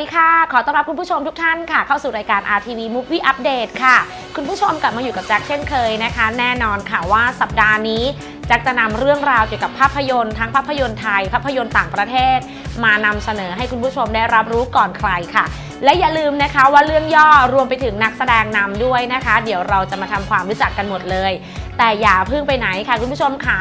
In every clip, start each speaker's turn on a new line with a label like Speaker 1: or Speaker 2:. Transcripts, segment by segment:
Speaker 1: ดีค่ะ ขอต้อนรับคุณผู้ชมทุกท่านค่ะ เข้าสู่รายการ RTV Movie Update ค่ะ คุณผู้ชมกลับมาอยู่กับแจ็คเช่นเคยนะคะ แน่นอนค่ะว่าสัปดาห์นี้แจ็คจะนำเรื่องราวเกี่ยวกับภาพยนตร์ทั้งภาพยนตร์ไทย ภาพยนตร์ต่างประเทศ มานำเสนอให้คุณผู้ชมได้รับรู้ก่อนใครค่ะ และอย่าลืมนะคะว่าเรื่องย่อรวมไปถึงนักแสดงนำด้วยนะคะ เดี๋ยวเราจะมาทำความรู้จักกันหมดเลย แต่อย่าเพิ่งไปไหนค่ะคุณผู้ชมค่ะ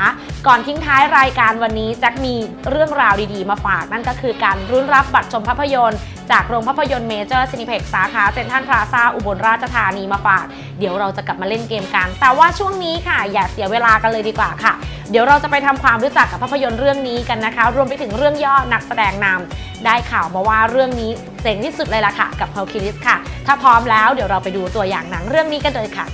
Speaker 1: ก่อนทิ้งท้ายรายการวันนี้แจ็คมีเรื่องราวดีๆ มาฝากนั่นก็คือการรุ่นรับบัตรชมภาพยนตร์ จากโรงภาพยนตร์เมเจอร์ซินิเพ็กสาขาเซ็นทรัลพลาซาอุบลราชธานีมาฝาก เดี๋ยวเราจะกลับมาเล่นเกมกัน แต่ว่าช่วงนี้ค่ะ อย่าเสียเวลากันเลยดีกว่าค่ะ เดี๋ยวเราจะไปทำความรู้จักกับภาพยนตร์เรื่องนี้กันนะคะ รวมไปถึงเรื่องย่อนักแสดงนำได้ข่าวมาว่าเรื่องนี้เจ๋งที่สุดเลยล่ะค่ะ กับ h e r c u l e s ค่ะ ถ้าพร้อมแล้วเดี๋ยวเราไปดูตัวอย่างหนังเรื่องนี้กันเลยค่ะ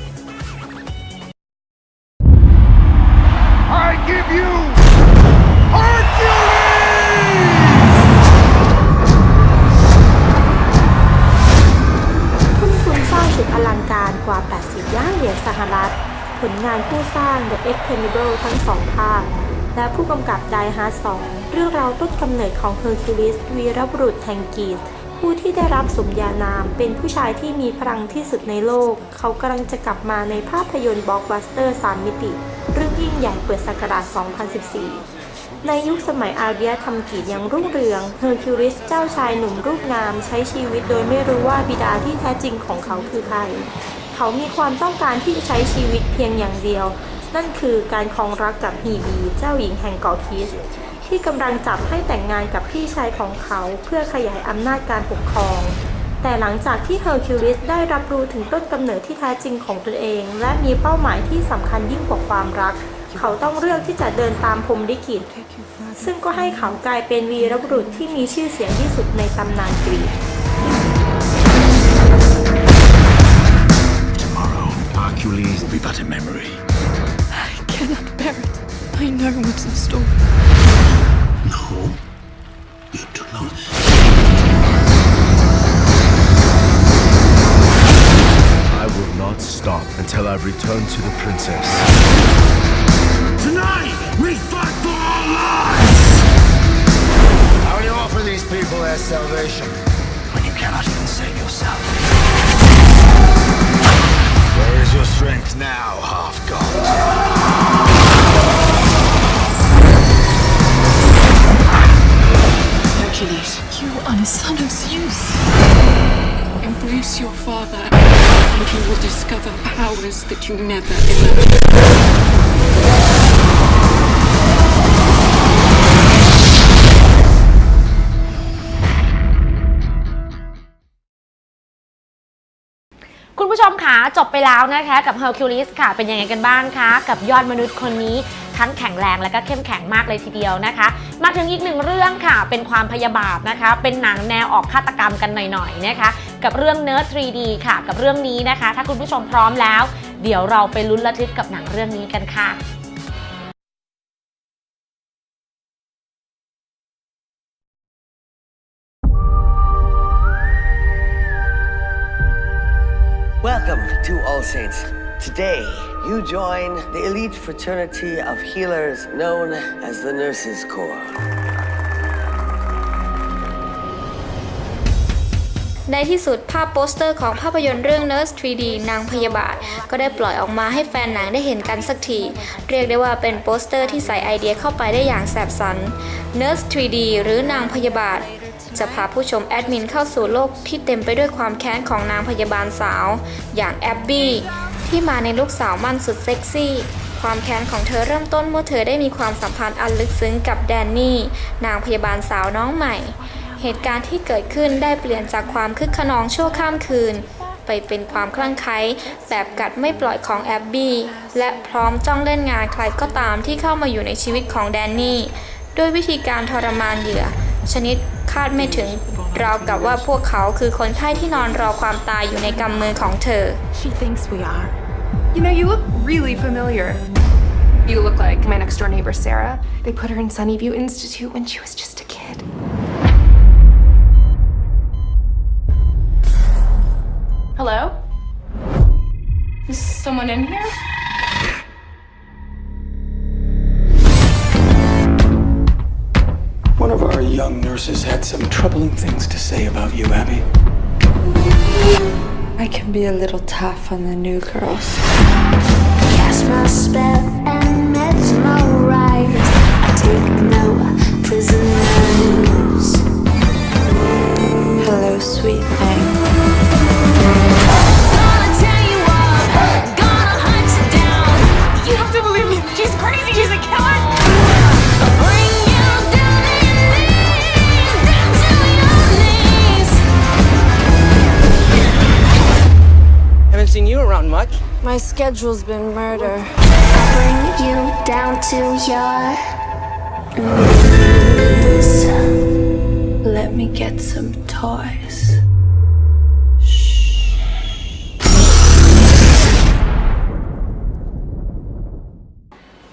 Speaker 2: ลงานผู้สร้าง The Expendables ทั้งสองภาค และผู้กำกับ Die Hard 2 เรื่องราวต้นกำเนิดของเฮอร์คิวลิสวีรบุรุษแห่งกรีซผู้ที่ได้รับสมญานามเป็นผู้ชายที่มีพลังที่สุดในโลก เขากำลังจะกลับมาในภาพยนตร์บล็อกบัสเตอร์ 3 มิติ เรื่องยิ่งใหญ่เปิดศักราช 2014 ในยุคสมัยอารยธรรมกรีกยังรุ่งเรือง เฮอร์คิวลิสเจ้าชายหนุ่มรูปงาม ใช้ชีวิตโดยไม่รู้ว่าบิดาที่แท้จริงของเขาคือใคร เขามีความต้องการที่จะใช้ชีวิตเพียงอย่างเดียว นั่นคือการครองรักกับฮีบีเจ้าหญิงแห่งเกาะคิส ที่กำลังจับให้แต่งงานกับพี่ชายของเขาเพื่อขยายอำนาจการปกครอง แต่หลังจากที่เฮอร์คิวลิสได้รับรู้ถึงต้นกำเนิดที่แท้จริงของตนเอง และมีเป้าหมายที่สำคัญยิ่งกว่าความรัก เขาต้องเลือกที่จะเดินตามพรมลิขิตซึ่งก็ให้เขากลายเป็นวีรบุรุษที่มีชื่อเสียงที่สุดในตำนานกรีก
Speaker 3: but a memory.
Speaker 4: I cannot bear it. I know what's in store.
Speaker 3: No, you do not.
Speaker 5: I will not stop until I return to the princess.
Speaker 4: Powers that you never imagined.
Speaker 1: คุณผู้ชมคะจบไปแล้วนะคะกับ Hercules ค่ะ เป็นยังไงกันบ้างคะ กับยอดมนุษย์คนนี้ทั้งแข็งแรงและก็เข้มแข็งมากเลยทีเดียวนะคะ มาถึงอีกหนึ่งเรื่องค่ะ เป็นความพยาบาทนะคะ เป็นหนังแนวออกฆาตกรรมกันหน่อยๆนะคะ กับเรื่อง Nerd 3D ค่ะ กับเรื่องนี้นะคะ ถ้าคุณผู้ชมพร้อมแล้ว เดี๋ยวเราไปลุ้นระทึกกับหนังเรื่องนี้กันค่ะ
Speaker 6: Welcome to All Saints. Today, you join the elite fraternity of healers known as the Nurses Corps.
Speaker 2: ในที่สุดภาพโปสเตอร์ของภาพยนตร์เรื่อง Nurse 3D นางพยาบาล ก็ได้ปล่อยออกมาให้แฟนหนังได้เห็นกันสักที เรียกได้ว่าเป็นโปสเตอร์ที่ใส่ไอเดียเข้าไปได้อย่างแสบสัน Nurse 3D หรือนางพยาบาล จะพาผู้ชมแอดมินเข้าสู่โลกที่เต็มไปด้วยความแค้นของนางพยาบาลสาว อย่างแอบบี้ที่มาในลูกสาวมั่นสุดเซ็กซี่ความแค้นของเธอเริ่มต้นเมื่อเธอได้มีความสัมพันธ์อันลึกซึ้งกับแดนนี่ นางพยาบาลสาวน้องใหม่ เหตุการณ์ที่เกิดขึ้นได้เปลี่ยนจากความคึกขนองชั่วข้ามคืน ไปเป็นความคลั่งไคล้แบบกัดไม่ปล่อยของแอบบี้และพร้อมจ้องเล่นงานใครก็ตามที่เข้ามาอยู่ในชีวิตของแดนนี่ด้วยวิธีการทรมานเหยื่อ ชนิดคาดไม่ถึงราวกับว่าพวกเขาคือคนไข้ที่นอนรอความตายอยู่ในกำมือของเธอ
Speaker 7: She thinks we are. You know, you look really familiar. You look like my next door neighbor, Sarah. They put her in Sunnyview Institute when she was just a kid. Hello? Is someone in here?
Speaker 3: One of our
Speaker 8: young nurses had some troubling things to say about you, Abby.
Speaker 9: I can be a little tough on the new girls.
Speaker 10: Cast my spell and mesmerize. I take no prisoners.
Speaker 9: Hello, sweet thing. Schedule's been murder.
Speaker 10: Bring you down to your knees.
Speaker 9: Let me get some toys.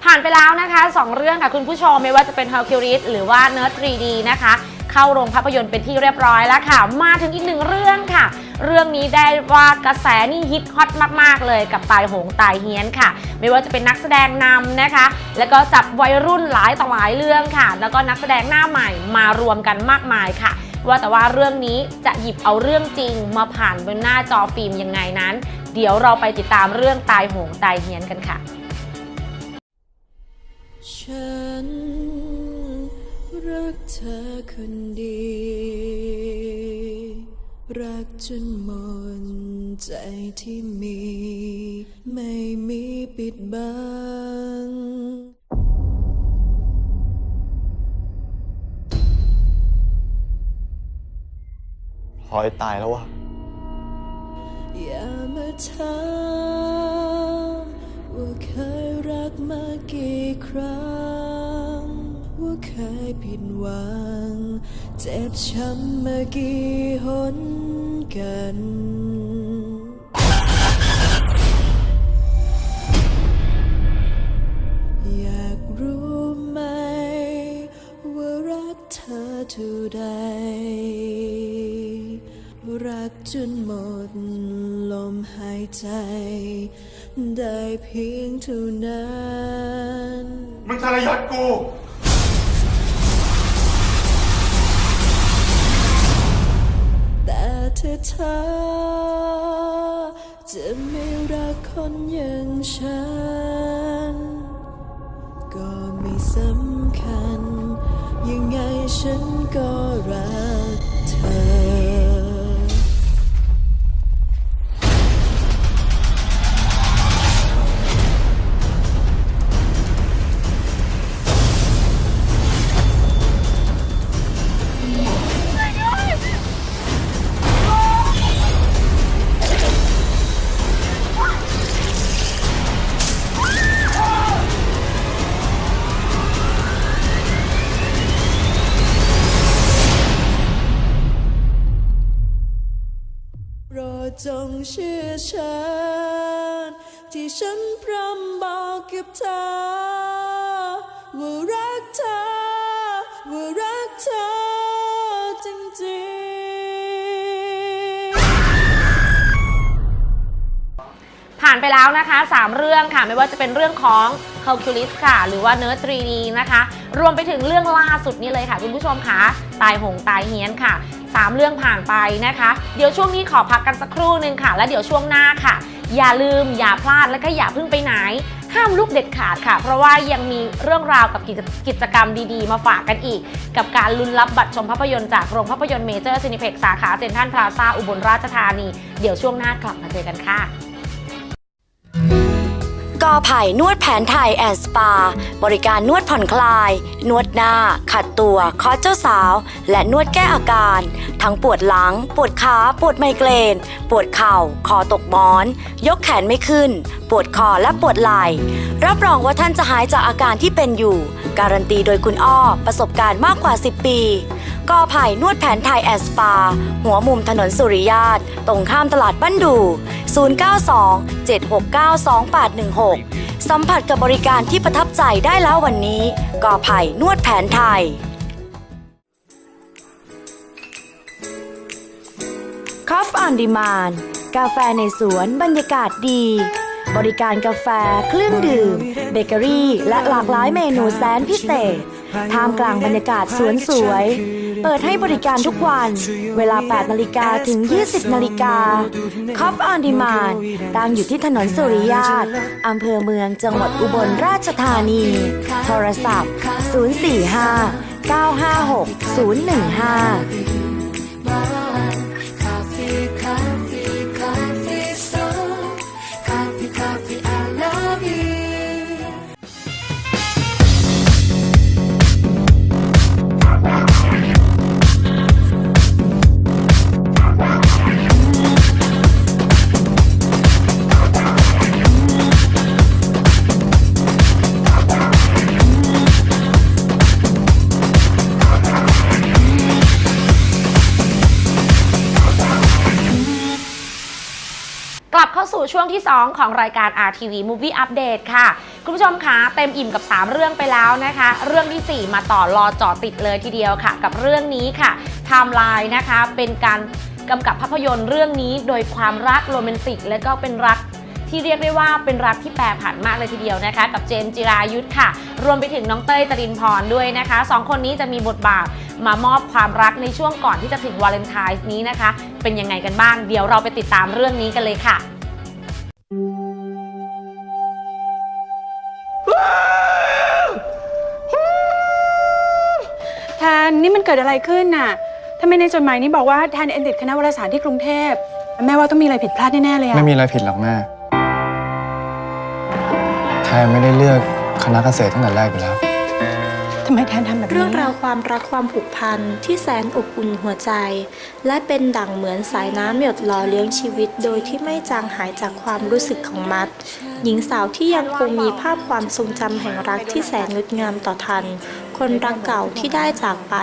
Speaker 1: ผ่านไปแล้วนะคะ 2 เรื่องค่ะคุณผู้ชมไม่ว่าจะเป็น Hercules หรือว่า Nerd 3D นะคะ เข้าโรงภาพยนตร์เป็นที่เรียบร้อยแล้วค่ะ มาถึงอีกหนึ่งเรื่องค่ะ เรื่องนี้ได้ว่ากระแสนี่ฮิตฮอตมาก ๆ เลยกับตายโหงตายเฮียนค่ะ ไม่ว่าจะเป็นนักแสดงนำนะคะ แล้วก็จับวัยรุ่นหลายต่อหลายเรื่องค่ะ แล้วก็นักแสดงหน้าใหม่มารวมกันมากมายค่ะว่าแต่ว่าเรื่องนี้จะหยิบเอาเรื่องจริงมาผ่านบนหน้าจอฟิล์มยังไงนั้น เดี๋ยวเราไปติดตามเรื่องตายโหงตายเฮียนกันค่ะ
Speaker 9: ฉันรักเธอคนเดียว รักจนหมดใจที่มี ไม่มีปิดบัง
Speaker 5: พลอยตายแล้ววะ
Speaker 9: อย่ามาถามว่าเคยรักมากี่ครั้ง ว่าเคยผิดหวัง เจ็บช้ำมากี่หนกันอยากรู้ไหมว่ารักเธอเท่าใด รักจนหมดลมหายใจ ได้เพียงเท่านั้น
Speaker 11: มึงทรยศกู
Speaker 9: เธอเธอจะไม่รักคนอย่างฉัน ก็ไม่สำคัญ ยังไงฉันก็รักเธอ เชื่อฉัน ที่ฉันพร่ำบอกกับเธอว่ารักเธอว่ารักเธอจริงๆ
Speaker 1: ผ่านไปแล้วนะคะ 3 เรื่องค่ะ ไม่ว่าจะเป็นเรื่องของ Hercules ค่ะ หรือว่า Nerd 3D นะคะ รวมไปถึงเรื่องล่าสุดนี้เลยค่ะ คุณผู้ชมคะตายโหงตายเฮียนค่ะ 3 เรื่องผ่านไปนะคะ เดี๋ยวช่วงนี้ขอพักกันสักครู่นึงค่ะ แล้วเดี๋ยวช่วงหน้าค่ะ อย่าลืมอย่าพลาดและก็อย่าเพิ่งไปไหน ห้ามลูกเด็ดขาดค่ะ เพราะว่ายังมีเรื่องราวกับกิจกิจกรรมดีๆ มาฝากกันอีก กับการลุ้นรับบัตรชมภาพยนตร์จากโรงภาพยนตร์เมเจอร์ซินิเพ็กสาขาเซ็นทรัลพลาซาอุบลราชธานี เดี๋ยวช่วงหน้ากลับมาเจอกันค่ะ
Speaker 12: กอไผ่นวดแผนไทยแอนด์สปา บริการนวดผ่อนคลาย นวดหน้า ขัดตัว คอเจ้าสาว และนวดแก้อาการ ทั้งปวดหลัง ปวดขา ปวดไมเกรน ปวดเข่า คอตกหมอน ยกแขนไม่ขึ้น ปวดคอและปวดไหล่รับรองว่าท่านจะหายจากอาการที่เป็นอยู่ การันตีโดยคุณอ้อประสบการณ์มากกว่า 10 ปี กอไผ่นวดแผนไทยแอสปา หัวมุมถนนสุริยาตตรงข้ามตลาดบ้านดู 092 769 2816 สัมผัสกับบริการที่ประทับใจได้แล้ววันนี้กอไผ่นวดแผนไทยคอฟออนดิมานกาแฟในสวนบรรยากาศดี บริการกาแฟเครื่องดื่ม เบเกอรี่ และหลากหลายเมนูแสนพิเศษ ท่ามกลางบรรยากาศสวนสวย เปิดให้บริการทุกวัน เวลา 8 นาฬิกาถึง 20 นาฬิกาคอฟออนดีมานตั้งอยู่ที่ถนนสุริยาตอำเภอเมืองจังหวัดอุบลราชธานี โทรศัพท์ 045 956 015
Speaker 1: สู่ช่วงที่ 2 ของรายการ RTV Movie Update ค่ะ คุณผู้ชมคะเต็มอิ่มกับ 3 เรื่องไปแล้วนะคะ เรื่องทีสี่ 4 มาต่อรอจอติดเลยทีเดียวค่ะ กับเรื่องนี้ค่ะไทม์ไลน์นะคะเป็นการกำกับภาพยนตร์เรื่องนี้โดยความรักโรแมนติก และก็เป็นรักที่เรียกได้ว่าเป็นรักที่แปรผันมากเลยทีเดียวนะคะ กับเจมส์จิรายุทธค่ะ รวมไปถึงน้องเต้ยตรินพรด้วยนะคะสองคนนี้จะมีบทบาทมามอบความรักในช่วงก่อนที่จะถึงวาเลนไทน์นี้นะคะ เป็นยังไงกันบ้าง เดี๋ยวเราไปติดตามเรื่องนี้กันเลยค่ะ
Speaker 13: แทนนี่มันเกิดอะไรขึ้นน่ะทำไมในจดหมายนี้บอกว่าแทนเอ็นติดคณะวารสารที่กรุงเทพ แม่ว่าต้องมีอะไรผิดพลาดแน่ๆเลยอะ
Speaker 8: ไม่มีอะไรผิดหรอกแม่ แทนไม่ได้เลือกคณะเกษตรตั้งแต่แรกอยู่แล้ว
Speaker 13: ทำไมแทนทำแบบนี้
Speaker 2: เรื่องราวความรักความผูกพันที่แสนอบอุ่นหัวใจ และเป็นดั่งเหมือนสายน้ำหยดหล่อเลี้ยงชีวิต โดยที่ไม่จางหายจากความรู้สึกของมัด หญิงสาวที่ยังคงมีภาพความทรงจำแห่งรักที่แสนงดงามต่อทัน คนรักเก่าที่ได้จากไป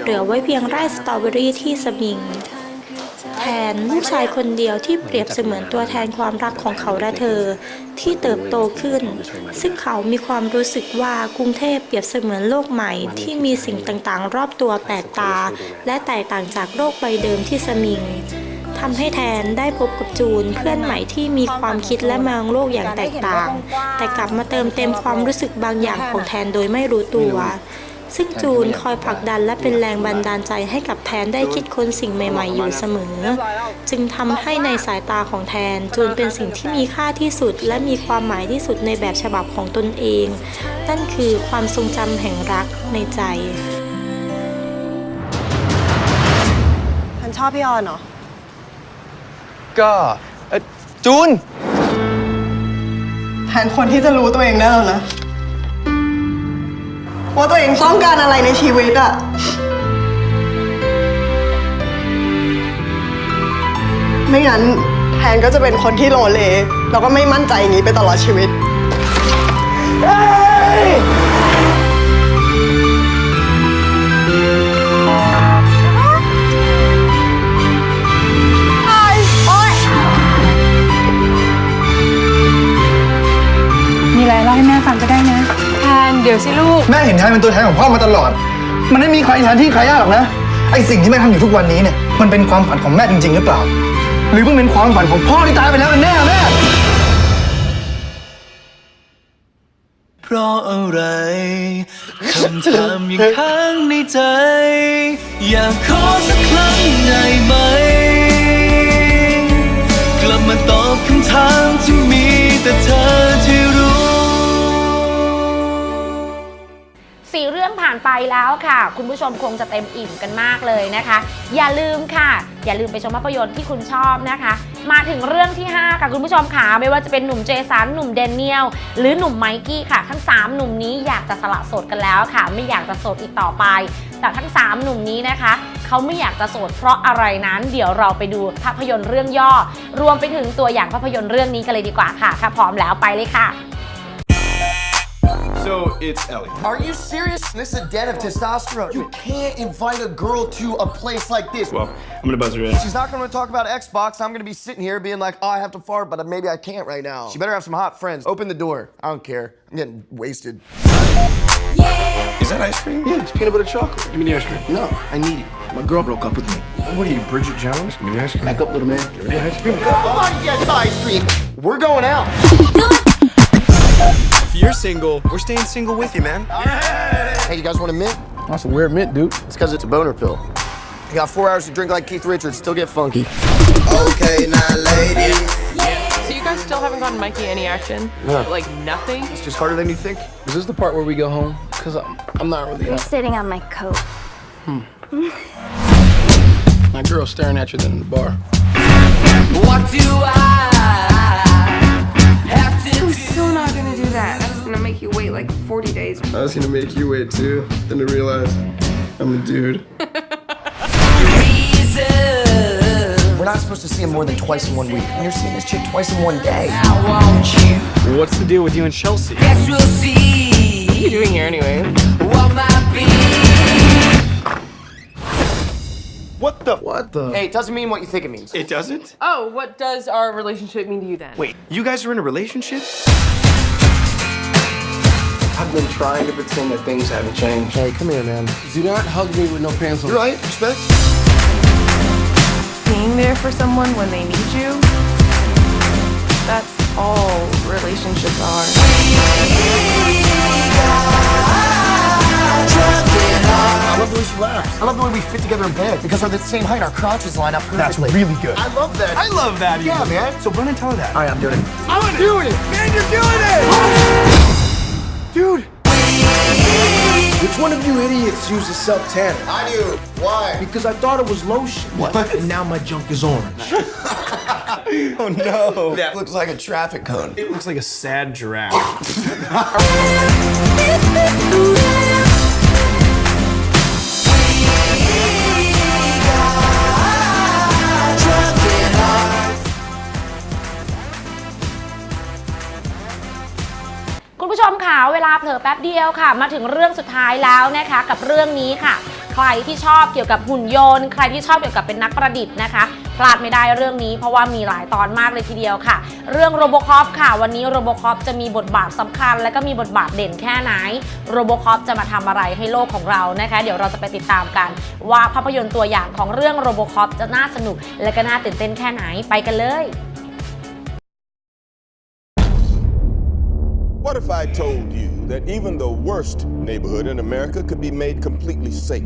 Speaker 2: เหลือไว้เพียงไร่สตรอเบอรี่ที่สมิง แทนลูกชายคนเดียวที่เปรียบเสมือนตัวแทนความรักของเขาและเธอ ที่เติบโตขึ้น ซึ่งเขามีความรู้สึกว่ากรุงเทพเปรียบเสมือนโลกใหม่ที่มีสิ่งต่างๆ รอบตัวแปลกตา และแตกต่างจากโลกใบเดิมที่สมิงทำให้แทนได้พบกับจูนเพื่อนใหม่ที่มีความคิดและมองโลกอย่างแตกต่าง แต่กลับมาเติมเต็มความรู้สึกบางอย่างของแทนโดยไม่รู้ตัว ซึ่งจูนคอยผลักดันและเป็นแรงบันดาลใจให้กับแทนได้คิดค้นสิ่งใหม่ ๆ อยู่เสมอ จึงทำให้ในสายตาของแทน จูนเป็นสิ่งที่มีค่าที่สุด และมีความหมายที่สุดในแบบฉบับของตนเอง นั่นคือความทรงจำแห่งรักในใจ
Speaker 13: แทนชอบพี่ออนเหรอ
Speaker 8: ก็เอ่อจูน
Speaker 14: แทนคนที่จะรู้ตัวเองได้แล้วนะ ว่าตัวเองต้องการอะไรในชีวิตอะไม่งั้นแทนก็จะเป็นคนที่โลเล แล้วก็ไม่มั่นใจอย่างนี้ไปตลอดชีวิต
Speaker 13: มีอะไรเล่าให้แม่ฟังก็ได้ นะแทนเดี๋ยวสิลูก
Speaker 8: แม่เห็นแทนเป็นตัวแทนของพ่อมาตลอด มันไม่มีใครแทนที่ใครได้หรอกนะ ไอสิ่งที่แม่ทำอยู่ทุกวันนี้เนี่ย มันเป็นความฝันของแม่จริง ๆ หรือเปล่า หรือมันเป็นความฝันของพ่อที่ตายไปแล้วกันแน่แม่
Speaker 3: เพราะอะไรคำถามยังค้างในใจ อยากขอสักครั้งได้ไหม กลับมาตอบคำถามที่มีแต่เธอ
Speaker 1: ผ่านไปแล้วค่ะ คุณผู้ชมคงจะเต็มอิ่มกันมากเลยนะคะ อย่าลืมค่ะ อย่าลืมไปชมภาพยนตร์ที่คุณชอบนะคะ มาถึงเรื่องที่ 5 ค่ะคุณผู้ชมค่ะไม่ว่าจะเป็นหนุ่มเจสันหนุ่มเดนเนียลหรือหนุ่มไมกี้ค่ะ ทั้ง 3 หนุ่มนี้อยากจะสละโสดกันแล้วค่ะ ไม่อยากจะโสดอีกต่อไป แต่ทั้ง 3 หนุ่มนี้นะคะเขาไม่อยากจะโสดเพราะอะไรนั้น เดี๋ยวเราไปดูภาพยนตร์เรื่องย่อ รวมไปถึงตัวอย่างภาพยนตร์เรื่องนี้กันเลยดีกว่าค่ะ ถ้าพร้อมแล้วไปเลยค่ะ
Speaker 5: So it's Ellie.
Speaker 15: Are you serious? This is a den of testosterone. You can't invite a girl to a place like this.
Speaker 5: Well, I'm gonna buzz her in.
Speaker 15: She's not gonna talk about Xbox. I'm gonna be sitting here being like, oh, I have to fart, but maybe I can't right now. She better have some hot friends. Open the door. I don't care. I'm getting wasted.
Speaker 5: Is that ice cream?
Speaker 15: Yeah, it's peanut butter chocolate.
Speaker 5: Give me the ice cream.
Speaker 15: No, I need it. My girl broke up with me.
Speaker 5: What are you, Bridget Jones? Give me the ice cream.
Speaker 15: Back up, little man.
Speaker 5: Give me the ice cream.
Speaker 15: Come on, get ice cream. We're going out. you're single, we're staying single with you, man. Hey, you guys want a mint? That's a weird mint, dude. It's because it's a boner pill. You got four hours to drink like Keith Richards, still get funky. Okay, now, ladies.
Speaker 16: So you guys still haven't gotten Mikey any action?
Speaker 15: No.
Speaker 16: Like nothing?
Speaker 15: It's just harder than you think. Is this the part where we go home? Because I'm, I'm not really.
Speaker 17: You're sitting on my coat.
Speaker 15: Hmm. My girl's staring at you then in the bar.
Speaker 16: What do I have to
Speaker 7: I'm still not gonna do that. I'm gonna make you wait like 40 days.
Speaker 15: I was gonna make you wait too, then to realize I'm a dude. We're not supposed to see him more than twice in one week. And you're seeing this chick twice in one day.
Speaker 18: What's the deal with you and Chelsea?
Speaker 16: Guess we'll see. What are you doing here anyway? What might be?
Speaker 15: What the? What the? Hey, it doesn't mean what you think it means.
Speaker 18: It doesn't?
Speaker 16: Oh, what does our relationship mean to you then?
Speaker 18: Wait, you guys are in a relationship?
Speaker 15: I've been trying to pretend that things haven't changed. Hey, come here, man. Do not hug me with no pants on. You're right. Respect.
Speaker 7: Being there for someone when they need you. That's all relationships are.
Speaker 15: I love the way she laughs. I love the way we fit together in bed because we're the same height. Our crotches line up perfectly. That's really good. I love that.
Speaker 18: I love that.
Speaker 15: Yeah,
Speaker 18: even.
Speaker 15: man.
Speaker 18: So run and tell her that.
Speaker 15: All right, I'm doing it.
Speaker 18: I'm
Speaker 15: doing it.
Speaker 18: Man, you're doing it!
Speaker 15: Dude.
Speaker 19: Which one of you idiots uses self tanner?
Speaker 15: I do. Why?
Speaker 19: Because I thought it was lotion.
Speaker 15: What?
Speaker 19: And now my junk is orange.
Speaker 15: oh no. That looks like a traffic cone.
Speaker 18: It looks like a sad giraffe.
Speaker 1: ป๊บเดียวค่ะ มาถึงเรื่องสุดท้ายแล้วนะคะ กับเรื่องนี้ค่ะ ใครที่ชอบเกี่ยวกับหุ่นยนต์ ใครที่ชอบเกี่ยวกับเป็นนักประดิษฐ์นะคะพลาดไม่ได้เรื่องนี้เพราะว่ามีหลายตอนมากเลยทีเดียวค่ะ เรื่องโรบคอปค่ะ วันนี้โรบคอปจะมีบทบาทสำคัญ และก็มีบทบาทเด่นแค่ไหนโรบคอปจะมาทำอะไรให้โลกของเรานะคะ เดี๋ยวเราจะไปติดตามกัน ว่าภาพยนตร์ตัวอย่างของเรื่องโรบคอปจะน่าสนุก และก็น่าตื่นเต้นแค่ไหนไปกันเลย
Speaker 20: What if I told you that even the worst neighborhood in America could be made completely safe?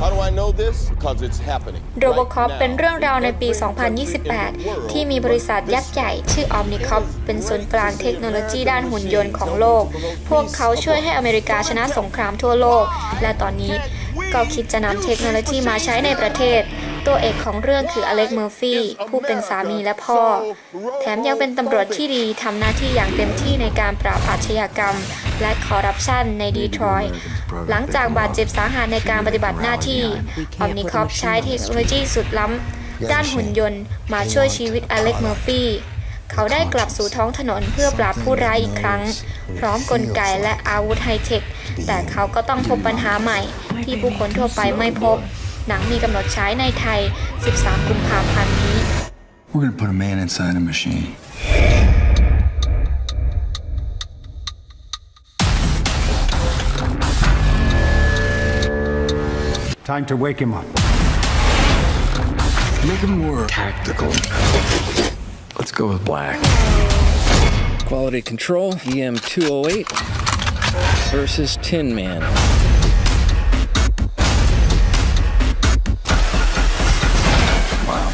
Speaker 20: How do I know this? Because it's happening.
Speaker 17: โรบคอปเป็นเรื่องราวในปี 2028 ที่มีบริษัทยักษ์ใหญ่ ชื่อ Omnicop เป็นศูนย์กลางเทคโนโลยีด้านหุ่นยนต์ของโลก พวกเขาช่วยให้อเมริกาชนะสงครามทั่วโลก และตอนนี้ ก็คิดจะนำเทคโนโลยีมาใช้ในประเทศ ตัวเอกของเรื่องคืออเล็กเมอร์ฟี่ผู้เป็นสามีและพ่อ แถมยังเป็นตำรวจที่ดีทำหน้าที่อย่างเต็มที่ในการปราบอาชญากรรม และคอร์รัปชันในดีทรอยต์หลังจากบาดเจ็บสาหัสในการปฏิบัติหน้าที่ออมนิคอปใช้เทคโนโลยีสุดล้ำ ด้านหุ่นยนต์มาช่วยชีวิตอเล็กเมอร์ฟี่เขาได้กลับสู่ท้องถนนเพื่อปราบผู้ร้ายอีกครั้ง พร้อมกลไกและอาวุธไฮเทค แต่เขาก็ต้องพบปัญหาใหม่ ที่ผู้คนทั่วไปไม่พบ หนังมีกำหนดฉายในไทย 13 กุมภาพันธ์นี้
Speaker 3: We're gonna put a man inside a machine.
Speaker 21: Time to wake him up.
Speaker 3: Make him work.
Speaker 5: Tactical. Let's go with black.
Speaker 22: Quality Control EM 208 versus Tin Man. Wow.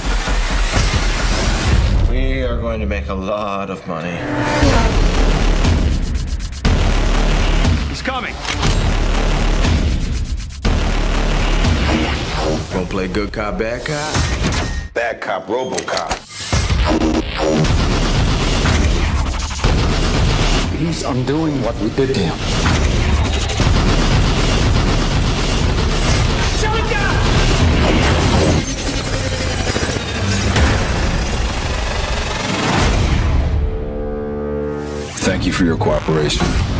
Speaker 11: We are going to make a lot of money.
Speaker 18: He's coming.
Speaker 5: Gonna play good cop, bad cop?
Speaker 11: Bad cop, Robocop.
Speaker 19: He's undoing what we did to him.
Speaker 5: Thank you for your cooperation.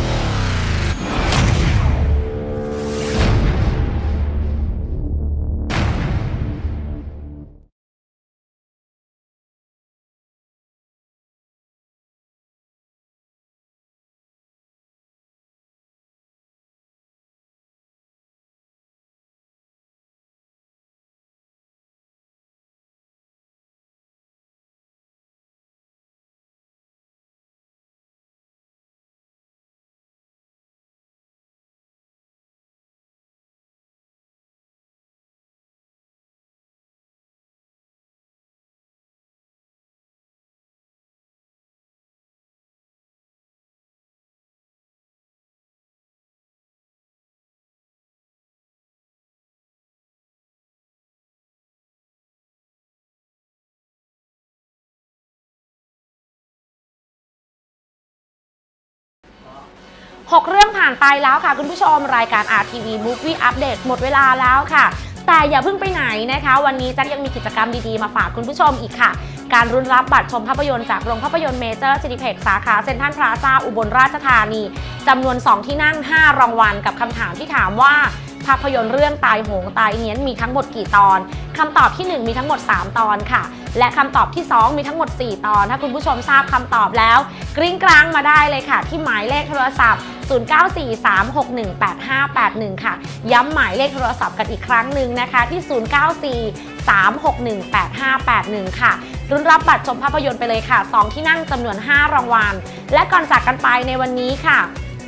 Speaker 1: 6 เรื่องผ่านไปแล้วค่ะ คุณผู้ชมรายการ RTV Movie Update หมดเวลาแล้วค่ะ แต่อย่าเพิ่งไปไหนนะคะ วันนี้แจ็คยังมีกิจกรรมดีๆ มาฝากคุณผู้ชมอีกค่ะ การรุนรับบัตรชมภาพยนตร์จากโรงภาพยนตร์เมเจอร์ซินิเพ็กสาขาเซ็นทรัลพลาซาอุบลราชธานีจำนวน 2 ที่นั่ง 5 รางวัลกับคำถามที่ถามว่า ภาพยนตร์เรื่องตายโหงตายเนียนมีทั้งหมดกี่ตอนคำตอบที่ 1 มีทั้งหมด 3 ตอนค่ะ และคำตอบที่ 2 มีทั้งหมด 4 ตอน ถ้าคุณผู้ชมทราบคำตอบแล้ว กริ้งกลางมาได้เลยค่ะ ที่หมายเลขโทรศัพท์ 0943618581 ค่ะ ย้ำหมายเลขโทรศัพท์กันอีกครั้งหนึ่งนะคะที่ 0943618581 ค่ะ รุ่นรับบัตรชมภาพยนตร์ไปเลยค่ะ 2 ที่นั่งจำนวน 5 รางวัล และก่อนจากกันไปในวันนี้ค่ะ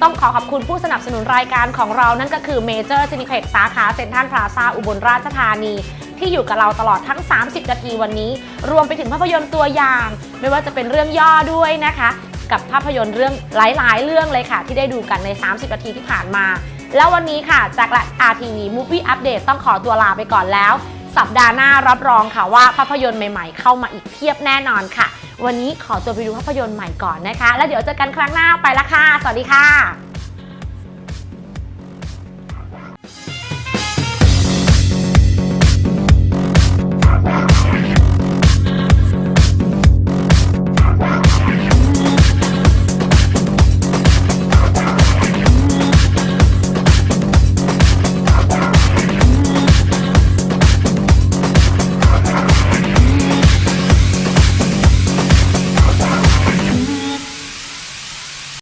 Speaker 1: ต้องขอขอบคุณผู้สนับสนุนรายการของเรานั่นก็คือเมเจอร์ซินิเพ็กสาขาเซ็นทรัลพลาซาอุบลราชธานี ที่อยู่กับเราตลอดทั้ง 30 นาทีวันนี้ รวมไปถึงภาพยนตร์ตัวอย่าง ไม่ว่าจะเป็นเรื่องย่อด้วยนะคะ กับภาพยนตร์เรื่องหลาย ๆ เรื่องเลยค่ะ ที่ได้ดูกันใน 30 นาทีที่ผ่านมา แล้ววันนี้ค่ะจากละ RTV Movie Update ต้องขอตัวลาไปก่อนแล้ว สัปดาห์หน้ารับรองค่ะว่าภาพยนตร์ใหม่ ๆ เข้ามาอีกเพียบแน่นอนค่ะ วันนี้ขอตัวไปดูภาพยนตร์ใหม่ก่อนนะคะ แล้วเดี๋ยวเจอกันครั้งหน้าไปละค่ะ สวัสดีค่ะ